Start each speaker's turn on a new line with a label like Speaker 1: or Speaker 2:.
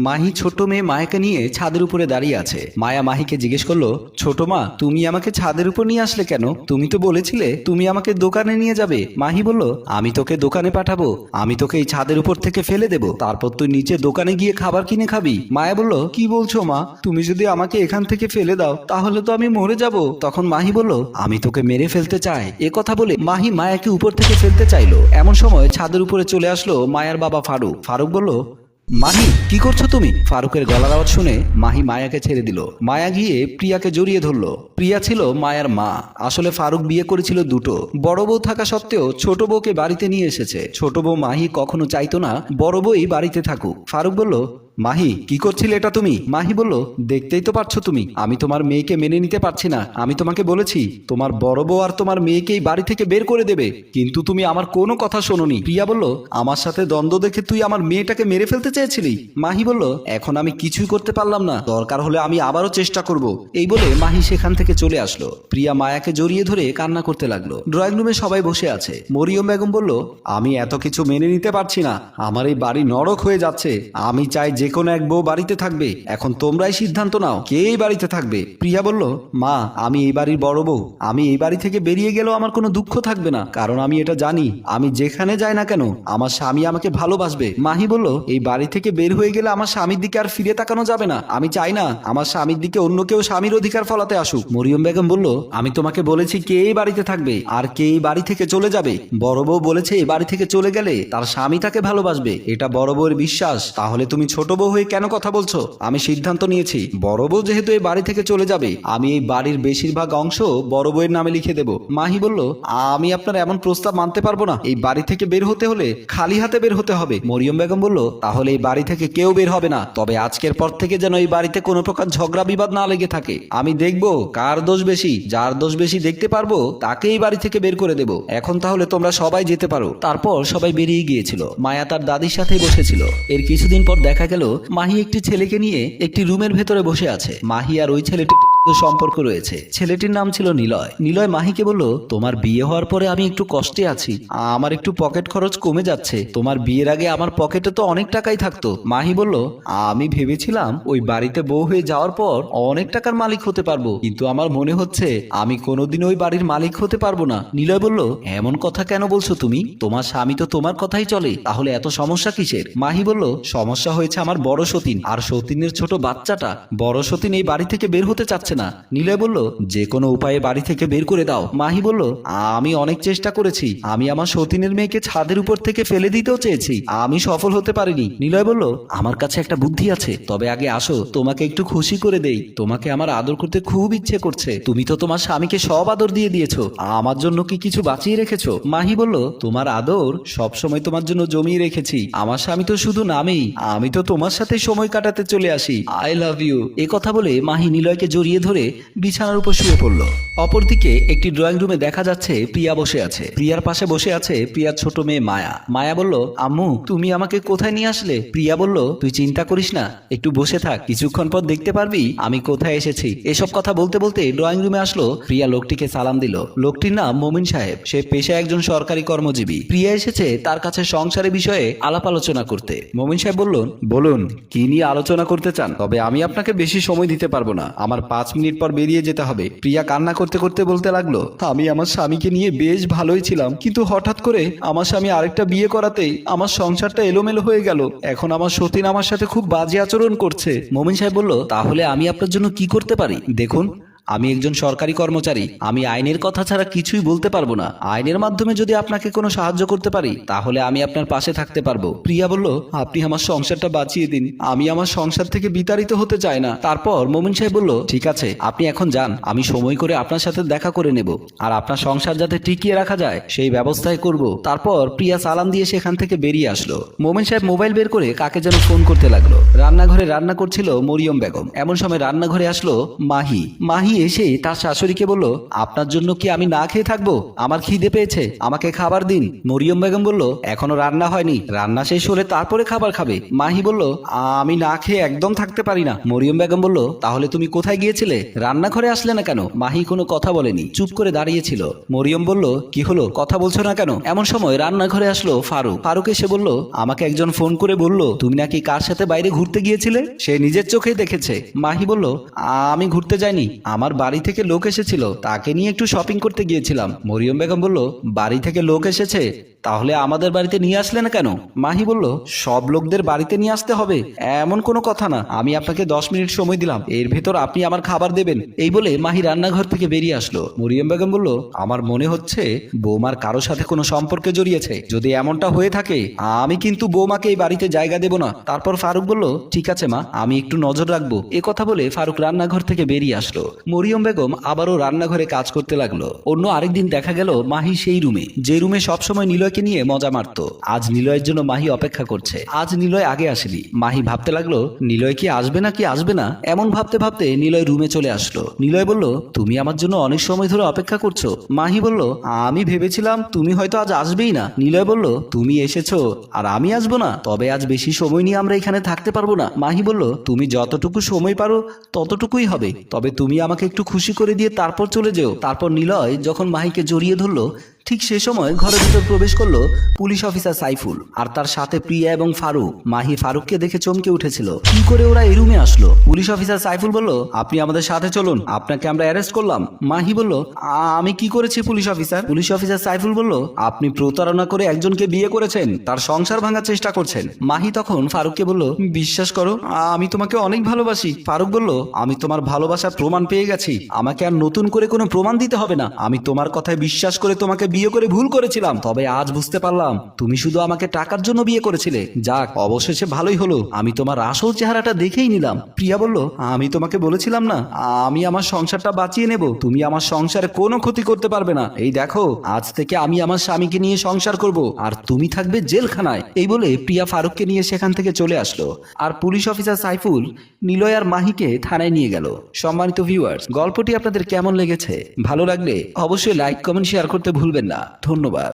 Speaker 1: মাহি ছোট মেয়ে মায়াকে নিয়ে ছাদের উপরে দাঁড়িয়ে আছে। মায়া মাহিকে জিজ্ঞেস করল, ছোট মা, তুমি আমাকে ছাদের উপর নিয়ে আসলে কেন? তুমি তো বলেছিলে তুমি আমাকে দোকানে নিয়ে যাবে। মাহি বলল, আমি তোকে দোকানে পাঠাবো। আমি তোকে এই ছাদের উপর থেকে ফেলে দেব। তারপর তুই নিচে দোকানে গিয়ে খাবার কিনে খাবি। মায়া বলল, কি বলছো মা? তুমি যদি আমাকে এখান থেকে ফেলে দাও, তাহলে তো আমি মরে যাব। তখন মাহি বলল, আমি তোকে মেরে ফেলতে চাই। এ কথা বলে মাহি মায়াকে উপর থেকে ফেলতে চাইলো। এমন সময় ছাদের উপরে চলে আসলো মায়ার বাবা ফারুক। ফারুক বলল মাহি, কি করছ তুমি? ফারুকের গলার আওয়াজ শুনে মাহি মায়াকে ছেড়ে দিল। মায়া গিয়ে প্রিয়াকে জড়িয়ে ধরল। প্রিয়া ছিল মায়ার মা। আসলে ফারুক বিয়ে করেছিল দুটো। বড় বউ থাকা সত্ত্বেও ছোট বউকে বাড়িতে নিয়ে এসেছে। ছোট বউ মাহি কখনো চাইতো না বড় বউই বাড়িতে থাকুক। ফারুক বলল মাহি, কি করছিলে এটা তুমি? মাহি বলল, দেখতেই তো পারছ তুমি। আমি তোমার মেয়েকে মেনে নিতে পারছি না। আমি তোমাকে বলেছি, তোমার বড় বউ আর তোমার মেয়েকেই বাড়ি থেকে বের করে দেবে। কিন্তু তুমি আমার কোনো কথা শোনোনি। প্রিয়া বলল, আমার সাথে দ্বন্দ্ব দেখে তুই আমার মেয়েটাকে মেরে ফেলতে চেয়েছিলি। মাহি বলল, এখন আমি কিছুই করতে পারলাম না। দরকার হলে আমি আবারও চেষ্টা করব। এই বলে মাহি সেখান থেকে চলে আসলো। প্রিয়া মায়াকে জড়িয়ে ধরে কান্না করতে লাগল। ড্রয়িং রুমে সবাই বসে আছে। মরিয়ম বেগম বলল, আমি এত কিছু মেনে নিতে পারছি না। আমার এই বাড়ি নরক হয়ে যাচ্ছে। আমি চাই যে কোনো এক বউ বাড়িতে থাকবে, এখন তোমরাই সিদ্ধান্ত নাও, কে এই বাড়িতে থাকবে? প্রিয়া বলল, মা, আমি এই বাড়ির বড় বউ। আমি এই বাড়ি থেকে বেরিয়ে গেলেও আমার কোনো দুঃখ থাকবে না, কারণ আমি এটা জানি। আমি যেখানে যাই না কেন, আমার স্বামী আমাকে ভালোবাসবে। মাহি বলল, এই বাড়ি থেকে বের হয়ে গেলে আমার স্বামীর দিকে আর ফিরে তাকানো যাবে না। আমি চাই না আমার স্বামীর দিকে অন্য কেউ স্বামীর অধিকার ফলাতে আসুক। মরিয়ম বেগম বলল, আমি তোমাকে বলেছি কে এই বাড়িতে থাকবে আর কে এই বাড়ি থেকে চলে যাবে। বড় বউ বলেছে, এই বাড়ি থেকে চলে গেলে তার স্বামী তাকে ভালোবাসবে। এটা বড় বউয়ের বিশ্বাস। তাহলে তুমি ছোট বউ হয়ে কেন কথা বলছো? আমি সিদ্ধান্ত নিয়েছি। বড় বউ যেহেতু এই বাড়ি থেকে চলে যাবে, আমি এই বাড়ির বেশিরভাগ অংশ বড় বউয়ের নামে লিখে দেব। মাহি বলল, আমি আপনার এমন প্রস্তাব মানতে পারব না। এই বাড়ি থেকে বের হতে হলে খালি হাতে বের হতে হবে। মরিয়ম বেগম বলল, তাহলে এই বাড়ি থেকে কেউ বের হবে না। তবে আজকের পর থেকে যেন এই বাড়িতে কোনো প্রকার ঝগড়া বিবাদ না লেগে থাকে। আমি দেখব কার দোষ বেশি। যার দোষ বেশি দেখতে পারব তাকে এই বাড়ি থেকে বের করে দেব। এখন তাহলে তোমরা সবাই যেতে পারো। তারপর সবাই বেরিয়ে গিয়েছিল। মায়া তার দাদির সাথে বসেছিল। এর কিছুদিন পর দেখা গেল মাহি একটি ছেলেকে নিয়ে একটি রুমের ভেতরে বসে আছে। মাহি আর ওই ছেলেটি সম্পর্ক রয়েছে। ছেলেটির নাম ছিল নিলয়। নিলয় মাহিকে বলল, তোমার বিয়ে হওয়ার পরে আমি একটু কষ্টে আছি। আমার একটু পকেট খরচ কমে যাচ্ছে। তোমার বিয়ের আগে আমার পকেটে তো অনেক টাকাই থাকতো। মাহি বলল, আমি ভেবেছিলাম ওই বাড়িতে বউ হয়ে যাওয়ার পর অনেক টাকার মালিক হতে পারব। কিন্তু আমার মনে হচ্ছে আমি কোনোদিন ওই বাড়ির মালিক হতে পারব না। নিলয় বলল, এমন কথা কেন বলছো তুমি? তোমার স্বামী তো তোমার কথাই চলে। তাহলে এত সমস্যা কিসের? মাহি বলল, সমস্যা হয়েছে আমার বড় সতীন। আর সতীনের ছোট বাচ্চাটা বড় সতীন এই বাড়ি থেকে বের হতে চাচ্ছে না। নিলয় বলল যে কোনো উপায়ে বাড়ি থেকে বের করে দাও। মাহি বলল, আমি অনেক চেষ্টা করেছি। আমি আমার সতীনের মেয়েকে ছাদের উপর থেকে ফেলে দিতেও চেয়েছি। আমি সফল হতে পারিনি। নিলয় বলল, আমার কাছে একটা বুদ্ধি আছে। তবে আগে আসো, তোমাকে একটু খুশি করে দেই। তোমাকে আমার আদর করতে খুব ইচ্ছে করছে। তুমি তো তোমার স্বামীকে সব আদর দিয়ে দিয়েছ। আমার জন্য কি কিছু বাঁচিয়ে রেখেছো? মাহি বলল, তোমার আদর সব সময় তোমার জন্য জমিয়ে রেখেছি। আমার স্বামী তো শুধু নামেই। আমি তো তোমার সাথে সময় কাটাতে চলে আসি। I love you. এ কথা বলে মাহি নিলয়কে জড়িয়ে ধরে বিছানার উপর শুয়ে পড়ল। অপরদিকে একটি ড্রয়িং রুমে দেখা যাচ্ছে প্রিয়া বসে আছে। প্রিয়ার পাশে বসে আছে প্রিয়ার ছোট মেয়ে মায়া। মায়া বলল, আম্মু, তুমি আমাকে কোথায় নিয়ে আসলে? প্রিয়া বলল, তুই চিন্তা করিস না, একটু বসে থাক, কিছুক্ষণ পর দেখতে পারবি আমি কোথায় এসেছি। এসব কথা বলতে বলতে ড্রয়িং রুমে আসলো প্রিয়া লোকটিকে সালাম দিল। লোকটির নাম মমিন সাহেব। সে পেশায় একজন সরকারি কর্মজীবী। প্রিয়া এসেছে তার কাছে সংসারের বিষয়ে আলাপ আলোচনা করতে। মমিন সাহেব বললেন বলুন, কি নিয়ে আলোচনা করতে চান? তবে আমি আপনাকে বেশি সময় দিতে পারব না। আমার পাঁচ মিনিট পর বেরিয়ে যেতে হবে। প্রিয়া কান্না করতে করতে বলতে লাগল, আমি আমার স্বামীকে নিয়ে বেশ ভালোই ছিলাম, কিন্তু হঠাৎ করে আমার স্বামী আরেকটা বিয়ে করাতেই আমার সংসারটা এলোমেলো হয়ে গেল। এখন আমার সতীন আমার সাথে খুব বাজে আচরণ করছে। মমিন সাহেব বলল, তাহলে আমি আপনার জন্য কি করতে পারি? দেখুন। আমি একজন সরকারি কর্মচারী, আমি আইনের কথা ছাড়া কিছুই বলতে পারব না। আইনের মাধ্যমে যদি আপনাকে কোনো সাহায্য করতে পারি, তাহলে আমি আপনার পাশে থাকতে পারব। প্রিয়া বলল, আপনি আমার সংসারটা বাঁচিয়ে দিন। আমি আমার সংসার থেকে বিতাড়িত হতে চাই না। তারপর মোমিন সাহেব বলল, ঠিক আছে, আপনি এখন যান। আমি সময় করে আপনার সাথে দেখা করে নেব। আর আপনার সংসার যাতে টিকিয়ে রাখা যায়, সেই ব্যবস্থাই করব। তারপর প্রিয়া সালাম দিয়ে সেখান থেকে বেরিয়ে আসলো। মোমিন সাহেব মোবাইল বের করে কাকে যেন ফোন করতে লাগল। রান্নাঘরে রান্না করছিল মরিয়ম বেগম। এমন সময় রান্নাঘরে আসলো মাহি। মাহি এসে তার শাশুড়িকে বলল, আপনার জন্য কি আমি না খেয়ে থাকব? আমার খিদে পেয়েছে। আমাকে খাবার দিন। মরিয়ম বেগম বলল, এখনও রান্না হয়নি। রান্না শেষ হলে তারপরে খাবার খাবে। মাহি বলল, আমি না খেয়ে একদম থাকতে পারি না। মরিয়ম বেগম বলল, তাহলে তুমি কোথায় গিয়েছিলে? রান্নাঘরে আসলে না কেন? মাহি কোনো কথা বলেনি, চুপ করে দাঁড়িয়েছিল। মরিয়ম বলল, কি হলো? কথা বলছো না কেন? এমন সময় রান্নাঘরে আসলো ফারুক। ফারুক এসে বলল, আমাকে একজন ফোন করে বলল, তুমি নাকি কার সাথে বাইরে ঘুরতে গিয়েছিলে? সে নিজের চোখেই দেখেছে। মাহি বলল, আমি ঘুরতে যাইনি। আমার বাড়ি থেকে লোক এসেছিল, তাকে নিয়ে একটু শপিং করতে গিয়েছিলাম। মরিয়ম বেগম বলল, বাড়ি থেকে লোক এসেছে? তাহলে আমাদের বাড়িতে নিয়ে আসলে না কেন? মাহি বলল, সব লোকদের বাড়িতে নিয়ে আসতে হবে। এমন কোনো কথা না। আমি আপনাকে দশ মিনিট সময় দিলাম। এর ভেতর আপনি আমার খাবার দেবেন। এই বলে মাহি রান্নাঘর থেকে বেরিয়ে আসলো। মরিয়ম বেগম বলল, আমার মনে হচ্ছে বৌমার কারও সাথে কোনো সম্পর্কে জড়িয়েছে। যদি এমনটা হয়ে থাকে, আমি কিন্তু বৌমাকে এই বাড়িতে জায়গা দেব না। তারপর ফারুক বলল, ঠিক আছে মা, আমি একটু নজর রাখব। এ কথা বলে ফারুক রান্নাঘর থেকে বেরিয়ে আসলো। মরিয়ম বেগম আবারও রান্নাঘরে কাজ করতে লাগল। অন্য আরেকদিন দেখা গেল মাহি সেই রুমে। যে রুমে সবসময় নিলয়কে নিয়ে মজা মারতো। আজ নিলয়ের জন্য মাহি অপেক্ষা করছে। আজ নিলয় আগে আসেনি। মাহি ভাবতে লাগল, নিলয় কি আসবে না কি আসবে না? এমন ভাবতে ভাবতে নিলয় রুমে চলে আসলো। নিলয় বলল, তুমি আমার জন্য অনেক সময় ধরে অপেক্ষা করছ। মাহি বলল, আমি ভেবেছিলাম তুমি হয়তো আজ আসবেই না। নিলয় বলল, তুমি এসেছ আর আমি আসব না। তবে আজ বেশি সময় নিয়ে আমরা এখানে থাকতে পারব না। মাহি বলল, তুমি যতটুকু সময় পারো, ততটুকুই হবে। তবে তুমি আমাকে একটু খুশি করে দিয়ে তারপর চলে যেও। তারপর নিলয় যখন মাহিকে জড়িয়ে ধরলো ঠিক সে সময় ঘরের ভিতর প্রবেশ করল পুলিশ অফিসার সাইফুল আর তার সাথে প্রিয়া এবং ফারুক। মাহি ফারুককে দেখে চমকে উঠেছিল। কি করে ওরা এই রুমে আসলো? পুলিশ অফিসার সাইফুল বলল, আপনি আমাদের সাথে চলুন, আপনাকে আমরা অ্যারেস্ট করলাম। মাহি বলল আমি কি করেছি police officer? Police officer Saiful বলল, আপনি প্রতারণা করে একজনকে বিয়ে করেছেন, তার সংসার ভাঙার চেষ্টা করছেন। মাহি তখন ফারুককে বলল, বিশ্বাস করো, আমি তোমাকে অনেক ভালোবাসি। ফারুক বলল, আমি তোমার ভালোবাসার প্রমাণ পেয়ে গেছি। আমাকে আর নতুন করে কোনো প্রমাণ দিতে হবে না। আমি তোমার কথায় বিশ্বাস করে তোমাকে বিয়ে করে ভুল করেছিলাম, তবে আজ বুঝতে পারলাম তুমি শুধু আমাকে টাকার জন্য বিয়ে করেছিলে। যাক, অবশেষে ভালোই হলো। আমি তোমার আসল চেহারাটা দেখেই নিলাম। প্রিয়া বলল, আমি তোমাকে বলেছিলাম না, আমি আমার সংসারটা বাঁচিয়ে নেব। তুমি আমার সংসারে কোনো ক্ষতি করতে পারবে না। এই দেখো, আজ থেকে আমি আমার স্বামীকে নিয়ে সংসার করব, আর তুমি থাকবে জেলখানায়। এই বলে প্রিয়া ফারুককে নিয়ে সেখান থেকে চলে আসলো। আর পুলিশ অফিসার সাইফুল, নিলয় আর মাহিকে থানায় নিয়ে গেল। সম্মানিত ভিউয়ার্স, গল্পটি আপনাদের কেমন লেগেছে? ভালো লাগলে অবশ্যই লাইক, কমেন্ট, শেয়ার করতে ভুলবেন না। ধন্যবাদ।